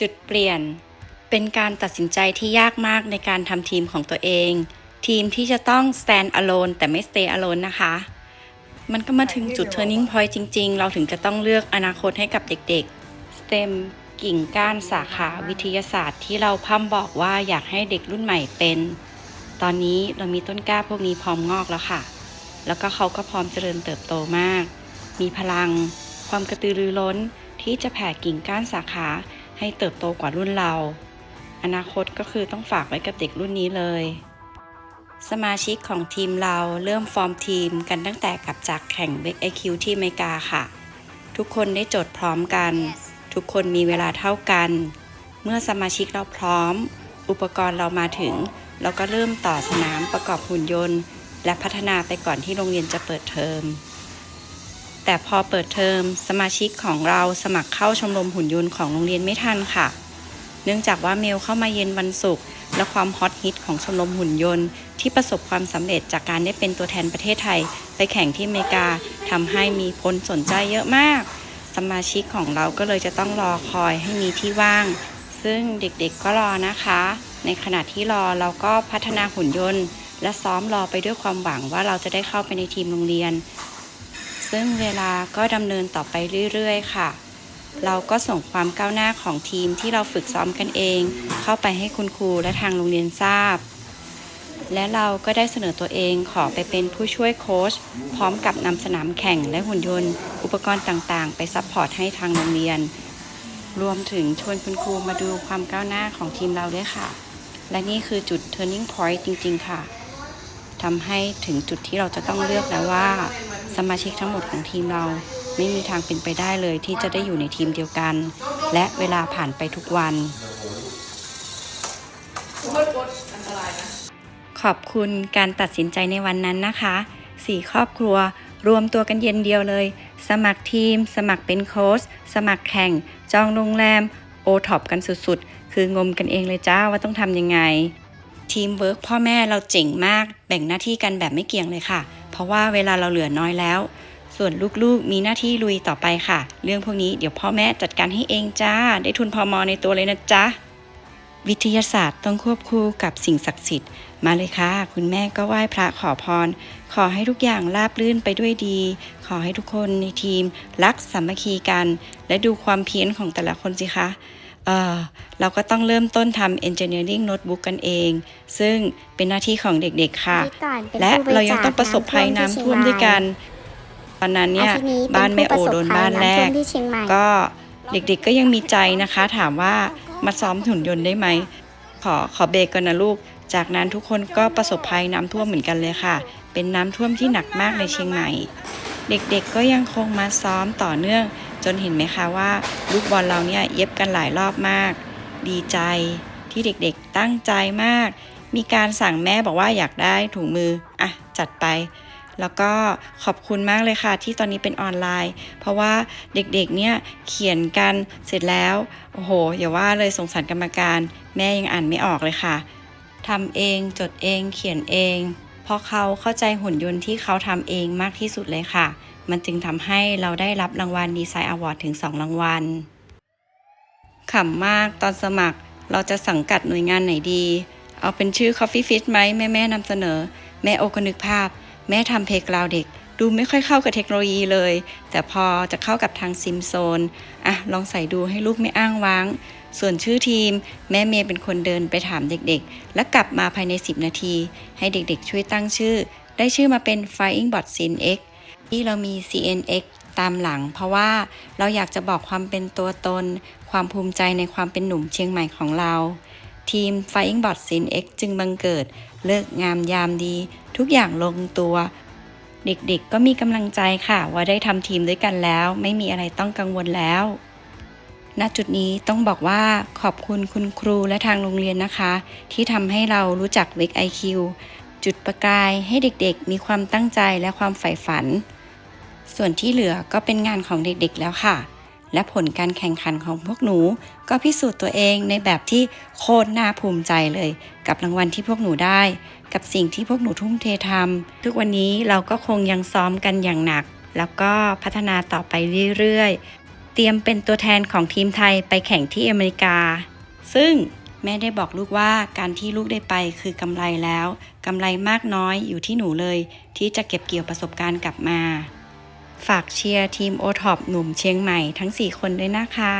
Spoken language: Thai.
จุดเปลี่ยน เป็นการตัดสินใจที่ยากมากในการทำทีมของตัวเอง ทีมที่จะต้อง stand alone แต่ไม่ stay alone นะคะ มันก็มาถึงจุด turning point จริง ๆ เราถึงจะต้องเลือกอนาคตให้กับเด็กๆ STEM กิ่งก้านสาขาวิทยาศาสตร์ที่เราพ่ำบอกว่าอยากให้เด็กรุ่นใหม่เป็น ตอนนี้เรามีต้นกล้าพวกนี้พร้อมงอกแล้วค่ะ แล้วก็เขาก็พร้อมเจริญเติบโตมาก มีพลัง ความกระตือรือร้นที่จะแผ่กิ่งก้านสาขา ให้เติบโตกว่ารุ่นเรา อนาคตก็คือต้องฝากไว้กับเด็กรุ่นนี้เลย สมาชิกของทีมเราเริ่มฟอร์มทีมกันตั้งแต่กลับจากแข่งเบ k ไอคิวที่อเมริกาค่ะ ทุกคนได้โจทย์พร้อมกัน ทุกคนมีเวลาเท่ากัน เมื่อสมาชิกเราพร้อม อุปกรณ์เรามาถึง เราก็เริ่มต่อสนามประกอบหุ่นยนต์ และพัฒนาไปก่อนที่โรงเรียนจะเปิดเทอม แต่พอเปิดเทอมสมาชิกของเราสมัครเข้าชมรมหุ่นยนต์ของโรงเรียนไม่ทันค่ะ เนื่องจากว่าเมลเข้ามาเย็นวันศุกร์และความฮอตฮิตของชมรมหุ่นยนต์ ที่ประสบความสำเร็จจากการได้เป็นตัวแทนประเทศไทย ไปแข่งที่อเมริกาทำให้มีคนสนใจเยอะมาก สมาชิกของเราก็เลยจะต้องรอคอยให้มีที่ว่าง ซึ่งเด็กๆก็รอนะคะ ในขณะที่รอเราก็พัฒนาหุ่นยนต์ และซ้อมรอไปด้วยความหวังว่าเราจะได้เข้าไปในทีมโรงเรียน ซึ่งเวลาก็ดำเนินต่อไปเรื่อยๆ ค่ะ เราก็ส่งความก้าวหน้าของทีมที่เราฝึกซ้อมกันเอง เข้าไปให้คุณครูและทางโรงเรียนทราบ และเราก็ได้เสนอตัวเองขอไปเป็นผู้ช่วยโค้ชพร้อมกับนำสนามแข่งและหุ่นยนต์ อุปกรณ์ต่างๆ ไปซัพพอร์ตให้ทางโรงเรียน รวมถึงชวนคุณครูมาดูความก้าวหน้าของทีมเราด้วยค่ะ และนี่คือจุด turning point จริง ๆ ค่ะ ทำให้ถึงจุดที่เราจะต้องเลือกแล้วว่า สมาชิกทั้งหมดของทีมเราไม่มีทางเป็นไปได้เลยที่จะได้อยู่ในทีมเดียวกัน และเวลาผ่านไปทุกวัน ขอบคุณการตัดสินใจในวันนั้นนะคะสี่ครอบครัวรวมตัวกันเย็นเดียวเลย สมัครทีม สมัครเป็นโค้ชสมัครแข่ง จองโรงแรม โอท็อปกันสุดๆ คืองมกันเองเลยจ้าว่าต้องทำยังไง ทีมเวิร์กพ่อแม่เราเจ๋งมาก แบ่งหน้าที่กันแบบไม่เกี่ยงเลยค่ะ เพราะว่าเวลาเราเหลือน้อยแล้ว ส่วนลูกๆมีหน้าที่ลุยต่อไปค่ะ เรื่องพวกนี้เดี๋ยวพ่อแม่จัดการให้เองจ้า ได้ทุนพอมอในตัวเลยนะจ๊ะ วิทยาศาสตร์ต้องควบคู่กับสิ่งศักดิ์สิทธิ์ มาเลยค่ะ คุณแม่ก็ไหว้พระขอพร ขอให้ทุกอย่างราบรื่นไปด้วยดี ขอให้ทุกคนในทีม รักสามัคคีกัน และดูความเพี้ยนของแต่ละคนสิคะ เออเราก็ต้องเริ่มต้นทำ engineering notebook กันเอง ซึ่งเป็นหน้าที่ของเด็กๆค่ะที่ก่อนเป็นและผู้บเราริยังจาคต้องประสบภัยน้ำท่วมด้วยกัน ตอนนั้นเนี่ยอาทิตย์นี้เป็บ้านแม่โอผู้ประสโดนภัยบ้านแรกำท่วมที่เชียงใหม่ก็เด็กๆก็ยังมีใจนะคะ ถามว่ามาซ้อมหุ่นยนต์ได้ไหม ขอขอเบรกก่อนนะลูก จากนั้นทุกคนก็ประสบภัยน้ำท่วมเหมือนกันเลยค่ะ เป็นน้ำท่วมที่หนักมากในเชียงใหม่ เด็กๆก็ยังคงมาซ้อมต่อเนื่อง จนเห็นไหมคะว่าลูกบอลเราเนี่ยเย็บกันหลายรอบมาก ดีใจที่เด็กๆตั้งใจมาก มีการสั่งแม่บอกว่าอยากได้ถุงมืออะจัดไป แล้วก็ขอบคุณมากเลยค่ะ ที่ตอนนี้เป็นออนไลน์ เพราะว่าเด็กๆเนี่ยเขียนกันเสร็จแล้วโอ้โหอย่าว่าเลยสงสารกรรมการ แม่ยังอ่านไม่ออกเลยค่ะทำเองจดเองเขียนเอง เพราะเขาเข้าใจหุ่นยนต์ที่เขาทำเองมากที่สุดเลยค่ะ มันจึงทำให้เราได้รับรางวัลดีไซน์อวอร์ดถึง 2 รางวัลขำมากตอนสมัครเราจะสังกัดหน่วยงานไหนดี เอาเป็นชื่อ Coffee Fit ไหมแม่แม่นำเสนอ แม่โอก็นึกภาพ แม่ทำเพลกราวเด็ก ดูไม่ค่อยเข้ากับเทคโนโลยีเลย แต่พอจะเข้ากับทางซิมโซนอะลองใส่ดูให้ลูกไม่อ้างว้าง ส่วนชื่อทีม แม่เมย์เป็นคนเดินไปถามเด็กๆ และกลับมาภายใน 10 นาที ให้เด็กๆ ช่วยตั้งชื่อ ได้ชื่อมาเป็น Flying Bot Sin X ที่เรามี CNX ตามหลัง เพราะว่าเราอยากจะบอกความเป็นตัวตน ความภูมิใจในความเป็นหนุ่มเชียงใหม่ของเรา ทีม Flying Bot Sin X จึงบังเกิด เลิกงามยามดี ทุกอย่างลงตัว เด็กๆ ก็มีกำลังใจค่ะ ว่าได้ทำทีมด้วยกันแล้ว ไม่มีอะไรต้องกังวลแล้ว ณ จุดนี้ต้องบอกว่าขอบคุณคุณครูและทางโรงเรียนนะคะ ที่ทำให้เรารู้จักเวก IQ จุดประกายให้เด็กๆ มีความตั้งใจและความใฝ่ฝัน ส่วนที่เหลือก็เป็นงานของเด็กๆแล้วค่ะ และผลการแข่งขันของพวกหนู ก็พิสูจน์ตัวเองในแบบที่โคตรน่าภูมิใจเลย กับรางวัลที่พวกหนูได้ กับสิ่งที่พวกหนูทุ่มเททำทุกวันนี้เราก็คงยังซ้อมกันอย่างหนัก แล้วก็พัฒนาต่อไปเรื่อยๆ เตรียมเป็นตัวแทนของทีมไทยไปแข่งที่อเมริกา ซึ่งแม่ได้บอกลูกว่าการที่ลูกได้ไปคือกำไรแล้วกำไรมากน้อยอยู่ที่หนูเลย ที่จะเก็บเกี่ยวประสบการณ์กลับมา ฝากเชียร์ทีมโอท็อปหนุ่มเชียงใหม่ทั้ง 4 คนด้วยนะคะ